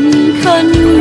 คนคน